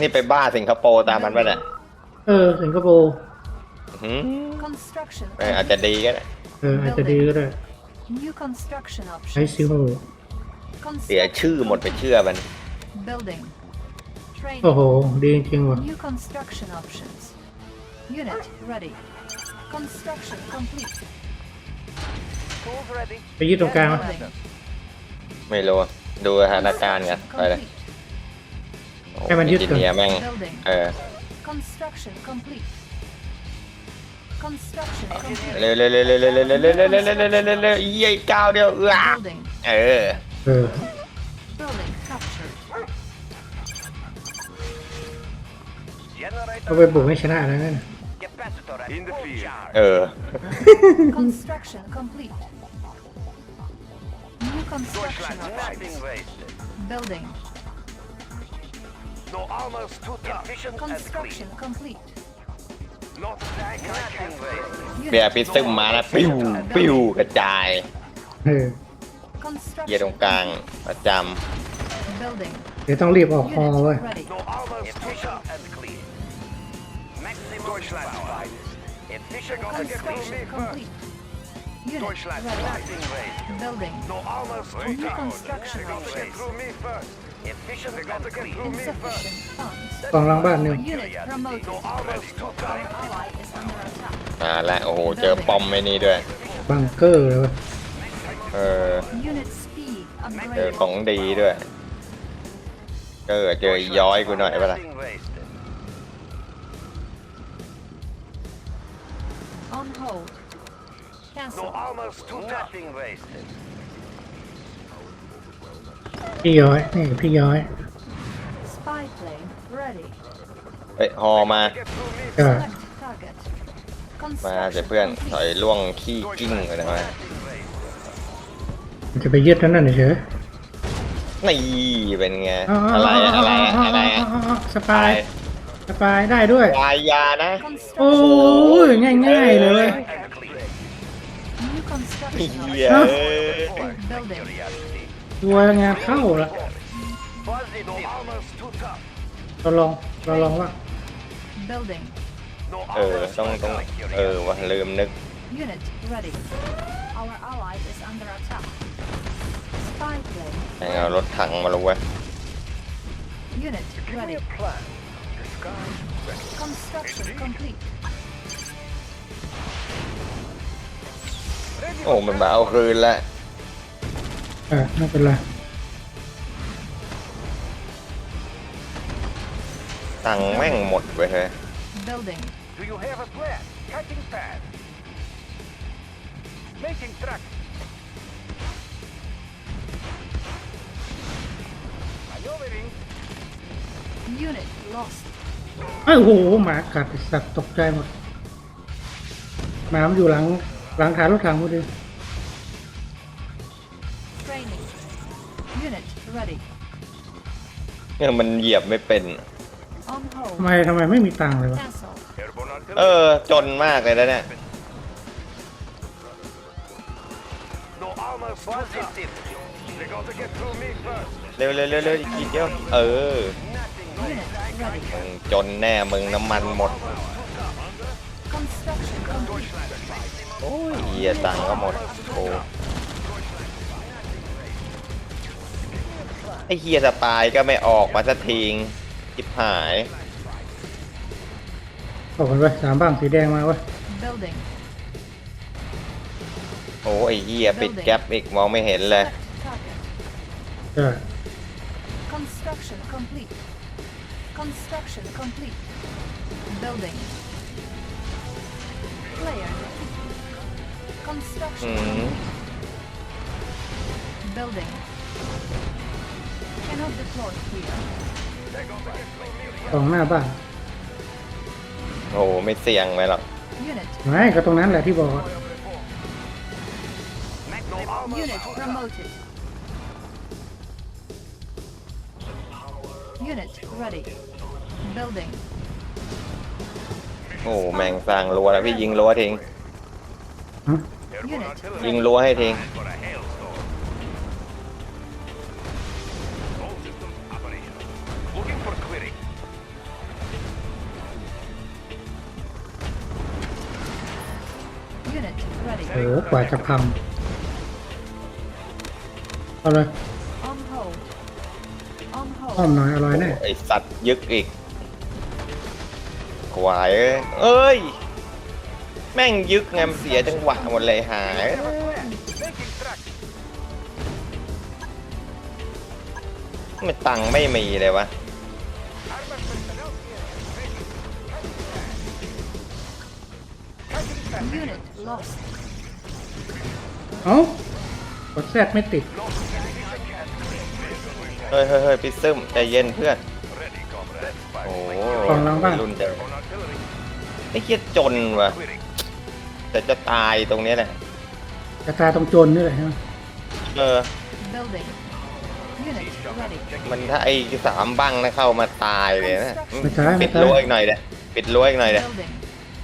นี่ไปบ้าสิงคโปร์ตามมันไปนี่ย เออ สิงคโปร์ อือาจจะดีก็ได้เอออาจจะดีก็ได้ใช้ซิโเสียชื่อหมดไปเชื่อมัน โอ้โห ดีจริงว่ะ ไปยึดตรงกลางไหมไม่รู้ดูสถานการณ์กันไปเลยให้มันยืดเกินเนียแม่ง Building. เออ Construction complete. Construction complete. เร็วเร็วเร็วเร็วเร็วเร็วเร็วเร็วเร็วเร็วเร็วเร็วเร็วเร็วเย้ยก้าวเดียวเอื้อ Building. เออเออ Building captured. ก็ไป Generator บุกให้ชนะนะนั่น capacitor at In the full field. charge. เออ Construction complete. Construction. Nothing wasted. Building. No armors too tough. Efficient and clean. Construction complete. Not like I can waste. เบียร์พิซซึมมาแล้วปิ้วปิ้วกระจายเออเหยีย Construction. ดตรงกลางประจ Building. เดี๋ยวต้องรีบออกคอ Unit เว้ย ready. No armors too tough and clean. Maximum Deutschland power. Efficient Construction complete. Unit Deutschland ready. Starting raid. Building. No armors New construction They got to get through me first. Efficient they got to get through me first. กองหลังบ้านหนึ่ง Unit promoted. No armors to Our die. ally is under attack. มาแล้วโอ้โหเจอปอมไม่นี่ด้วยบังเกอร์เลยวะเออ Unit speed เจอ upgraded. ของดีด้วยเออเจออีย้อยกูหน่อยปะล่ะ Starting raid. On hold. พี่ย้อยนี่พี่ย้อยเฮ้ยฮอมาเออมาเจ้เพื่อนถอยล่วงขี้กิ้งเลยนะจะไปยึดท่านนั่นเฉยนี่เป็นไงอะไรอะไรอะไรสปายสปายได้ด้วยปายยานะโอ้ยง่ายๆเลยตัวยังไงเข้าละเราลองเราลองว่าเออต้องต้อง เออว่าลืมนึกแังเอารถถังมาล้ยยูเร็วโอ้ มันมาเอาคืนละเออไม่เป็นไรตังแม่งหมดไปเฮ้ย b u i l ไอ้โหหมากัดไสัตว์ตกใจหมดหมามอยู่หลังหลังคารถถังพอดีเนี่ยมันเหยียบไม่เป็นทำไมทำไมไม่มีตังเลยวะเออจนมากเลยนะเนี่ยเร็วเร็วเร็วอีกทีเดียวเออจนแน่มึงน้ำมันหมดโอ้ยเยตังก็หมดโอ้ไอเฮียสปายก็ไม่ออกมาสักทีงจิบหายเอาคนไปสามบ้างสีแดงมาวะโอ้ไอเฮียปิดแก๊ปอีกมองไม่เห็นเลยอ Construction. Building. Cannot deploy here. ตรงหน้าบ้านโอ้โหไม่เสี่ยงไหมหรอกไม่ก็ตรงนั้นแหละที่บอกโอ้แมงสร้างรัวแล้วพี่ยิงรัวทิ้งยิงรัวให้ทิ้งโอ้โหกว่าจะพังอาเลย o อ้อมหน่อยอร่อยแน่ไอสัตว์ยึกอีกควาย เอ้ยเอ้ยแม่งยึกไงมันเสียจังหวะหมดเลยหายไม่ตังไม่มีเลยวะเอ้ากดแซดไม่ติดเฮ้ยเฮ้ยเฮ้ยพิซซึมใจเย็นเพื่อนโอ้โหองรบ้างุ่นเดิไม่เคียจนว่ะแต่จะตายตรงนี้แหละจะตายตรงโจรนี่แหละใช่ไหมเออมันถ้าไอ้สามบังนะเข้ามาตายเลยนะปิดรั้วอีกหน่อยเด้ปิดรั้วอีกหน่อยเด้อ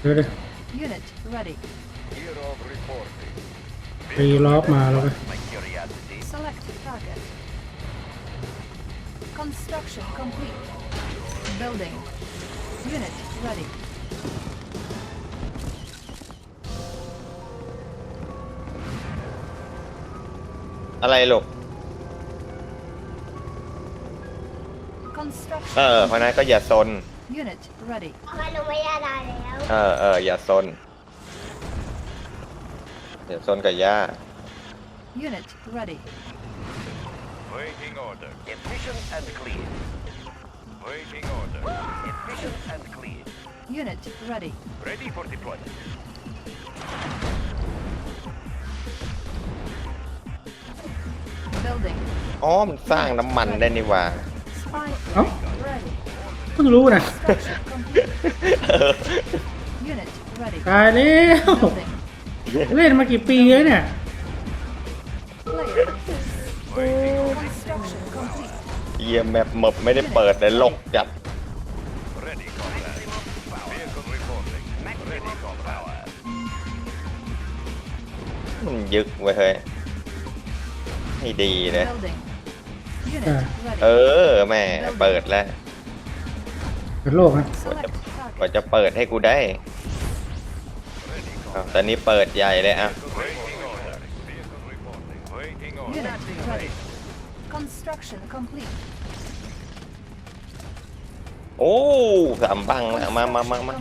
เี๋ยวดรอบมาแล้วกงอะไรหรอกเออเพราะนั้นก็อย่าซนเออเอออย่าซน อย่าซนกับย่า u อ๋อมันสร้างน้ำมันได้นี่ว่าเอ้าเพิ่งรู้นะตายแล้วเล่นมากี่ปีเลยเนี่ยเยี่ยมแมพมบไม่ได้เปิดแต่ลกจัดมันยึกไว้เฮ้ให้ดีนะ เออแม่เปิดแล้วเปิดโลกไหมกว่าจะเปิดให้กูได้ตอนนี้เปิดใหญ่เลยอ่ะโอ้สามบังมามามามา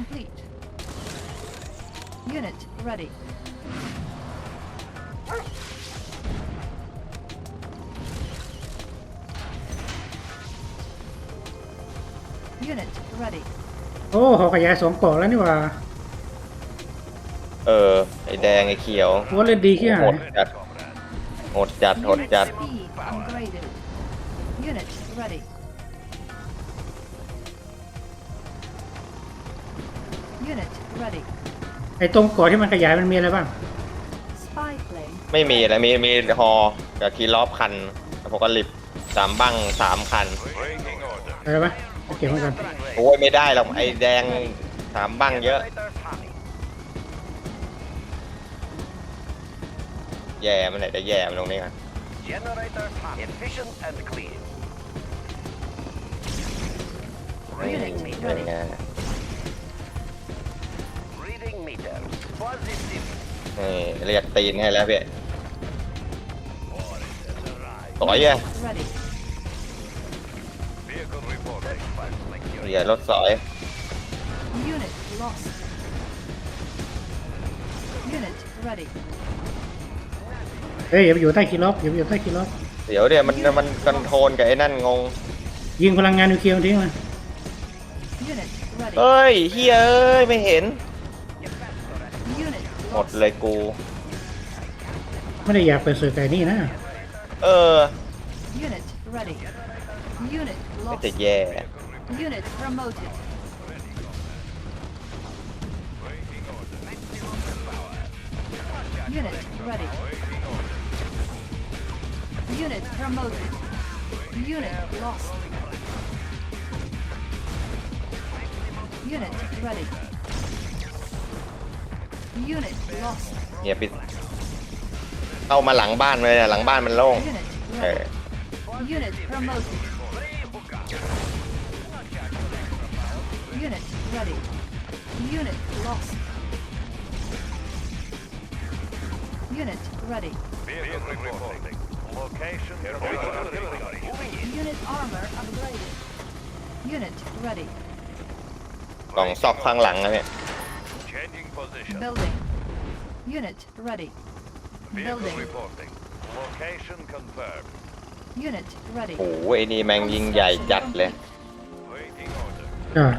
Unit ready. โอ้หาขยายสองกล่องแล้วนี่ว่าเออไอแดงไอเขียวว่ดเล่นดีขี้หาหดยจัดหดจัดหดจัดไอตรงกล่องที่มันขยายมันมีอะไรบ้าง ไม่มีอะไรมีมีฮอกับคีล้อพันแล้วผมก็ลิฟสามบังสามคันไปไหมไปเก็บไวกกันโอ้ยไม่ได้หรอกไอ้แดงสามบังเยอะ แย่มันไหนจะแย่มันตรงนี้ครับ g e ่เง r e a เรียกตีนให้แล้วเพี่ต่อยอ่ะอย่รถสอยเฮ้ยอย่าไปอยู่ใต้คีล็อกอย่าไปอยู่ใต้คีล็อกเดี๋ยวเดี๋ยวมันมันคอนโทรลกับไอ้นั่นงง ยิงพลังงานนิวเคลียร์ทิ้งมันเฮ้ยเฮียเอ้ยไม่เห็นหมดเลยกูไม่ได้อยากเป็นสื่อแต่นี่นะเออ Unit ไม่แต่แย่เยนี่ยปิดเข้ามาหลังบ้านเลยนะหลังบ้านมันโล่งเออ ready. Unit lost. Unit ready. Vehicle reporting. Location Unit armor upgraded. Unit ready. กล่องซอกข้างหลังนะเนี่ย Changing position. Building. Unit ready. Building. reporting. Location confirmed. Unit ready. โอ้โหไอ้นี่แม่งยิงใหญ่จัดเลย Waiting order. อ่า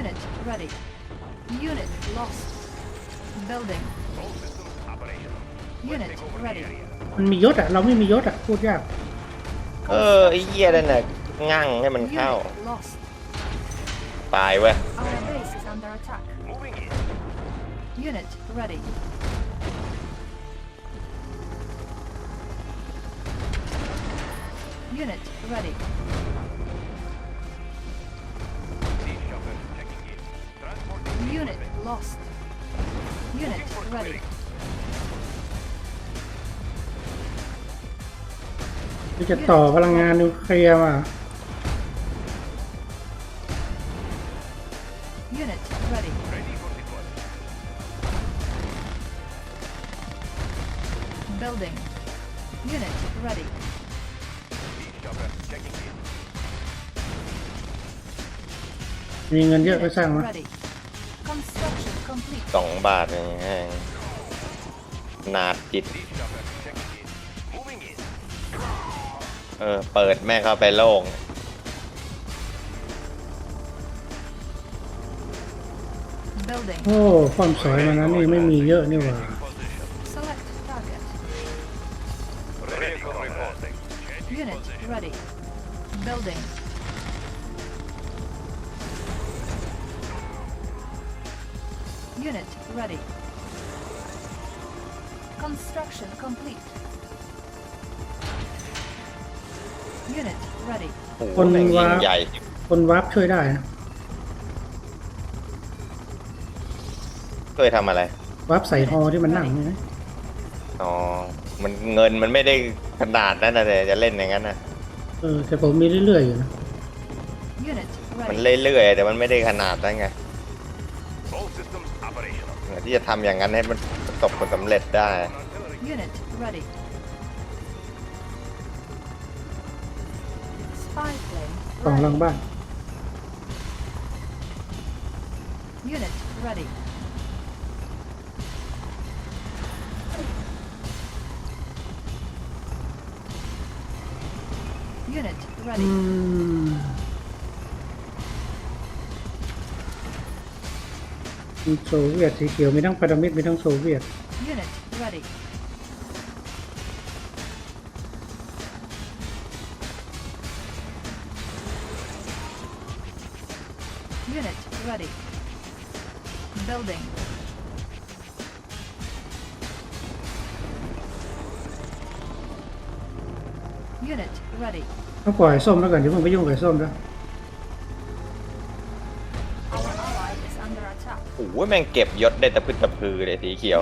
Unit ready. Unit lost. Building. Unit r e a d y มันมียศอ่ะเราไม่มียศอ่ะพูดยาก เออไอ้เหี้ยนั่นน่ะงั่งให้มันเข้า ตายเว้ย Unit ready. Unit ready. Unit lost. Unit ready. จะต่อพลังงานนิวเคลียร์มามีเงินเยอะไปสร้างมาสองบาทเองแห้งนาดจิต เออเปิดแม่เข้าไปโล่ง โอ้ความสวยมันนั้นนี่ไม่มีเยอะนี่หว่า s Unit ready. Construction complete. Unit ready. คนวาร์ปใหญ่คนวาร์ปช่วยได้ช่วยทำอะไรวาร์ปใส่ฮอที่มันหนักงเน่ยนะอ๋อมันเงินมันไม่ได้ขนาดนั้นนะแต่จะเล่นอย่างนั้นนะเออแต่ผมมีเรื่อยๆอยู่นะมันเรื่อยๆแต่มันไม่ได้ขนาดนั้นไงเืที่จะทำอย่างนั้น ให้มันประสบผลสำเร็จได้ต่งหลังบ้าน Unit ready. อื Unit ready. มมีโซเวียตสีเขียวมีทั้งพารามิดมีทั้งโซเวียต Unit ready. ต้องปล่อยส้มแล้วกันเดี๋ยวมึงไปยุ่งกับส้มแล้วแม่งเก็บยศได้แต่พืชตะพือเลยสีเขียว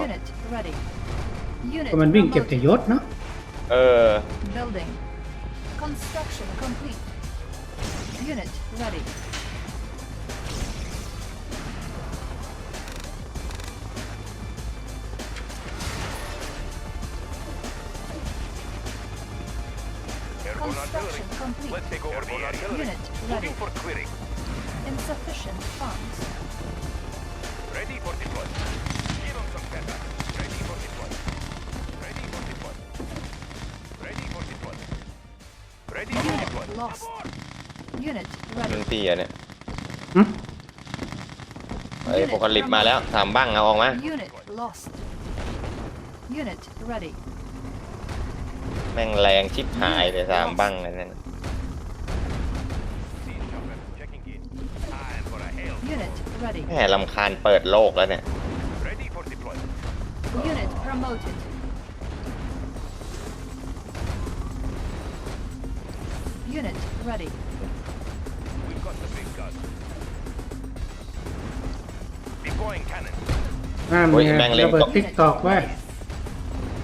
ก็มันวิ่งเก็บแต่ยศเนาะ เออเมันตีอ่ะเนี่ยฮึเฮ้ยปกติมาแล้วสามบ้างเอาออกมาแม่งแรงชิบหายเลยสามบ้างเลยนั่น ready. แหมลำคาญเปิดโลกแล้วเนี่ย Ready for deployment. Unit promoted. Unit ready. We've got the big gun. Deploying cannon. อ่าโอ้มียแม่งเล่นระเบิดติ๊กตอกว่า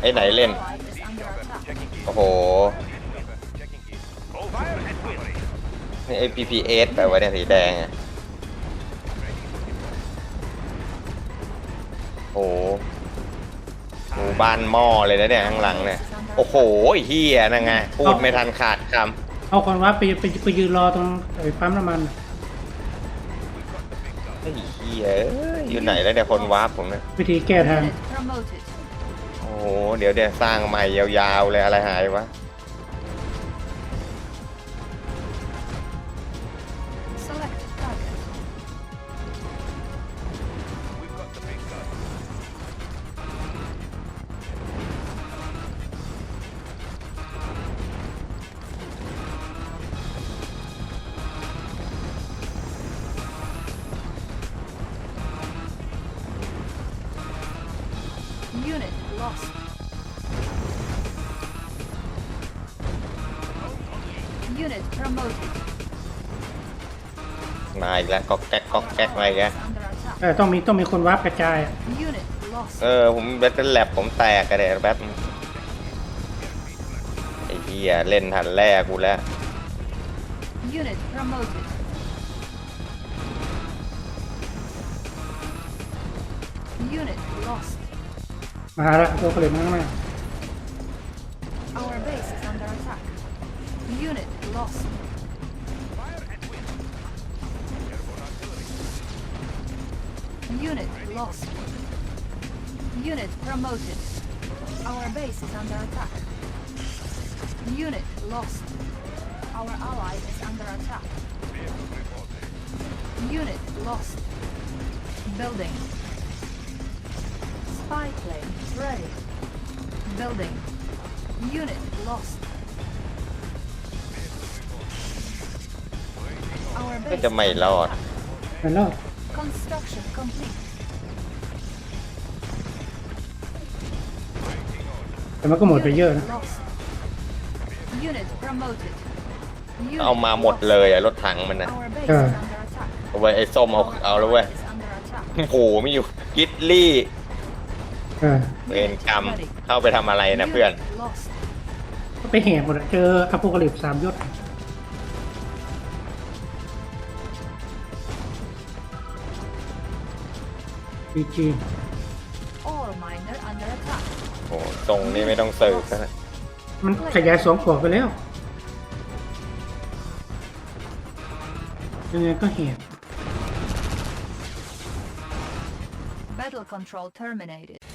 ไอ้ไหนเล่น Ally is under attack. Checking in. โอ้โห Checking in. Over and will. นี่ไอ้ PPS แปลว่าเนี่ยสีแดงอะโหมู่บ้านหม้อเลยนะเนี่ยข้างหลังเนี่ยโอ้โหเฮียนังไง พูดไม่ทันขาดคำเอาคนว่าไปไปไปยืนรอตรงไอ้ปั๊มน้ำมันไอ้เฮียอยู่ไหนแล้วเนี่ยคนวาร์ปผมเนี่ยวิธีแก้ทางโอ้โหเดี๋ยวเดี๋ยวสร้างใหม่ยาวๆเลยอะไรหายวะ Unit lost. Unit promoted. มาอีกแล้วก็แก๊กก็แก๊กมาอีกแล้วเออต้องมีต้องมีคนวาร์ปกระจายอะเออผมแบตเอร์แลบผมแตกกระเลแป๊บตไอ้เหี้ยเล่นทันแรกกูแล้ว Unit promoted. Our base is under attack. Unit lost. Unit lost. Unit promoted. Our base is under attack. Unit lost. Our ally is under attack. Unit lost. Building. Spy plane ready. Building. Unit lost. Our base is under a t แต่มันก็หมดไปเยอะนะเอามาหมดเลยอะรถถังมันนะเอาไว้ไอ้ส้มเอาเอาแล้วเว้ยโอ้โหไม่อยู่กิตลี่เวรกรรมเข้าไปทำอะไรนะเพื่อนก็ไปแห่หมดเจออโพกลิปสามยศจีจีโอ้ตรงนี้ไม่ต้องสืบแล้วมันขยายสองขวบไปแล้วยังไงก็เห็ก Battle control terminated.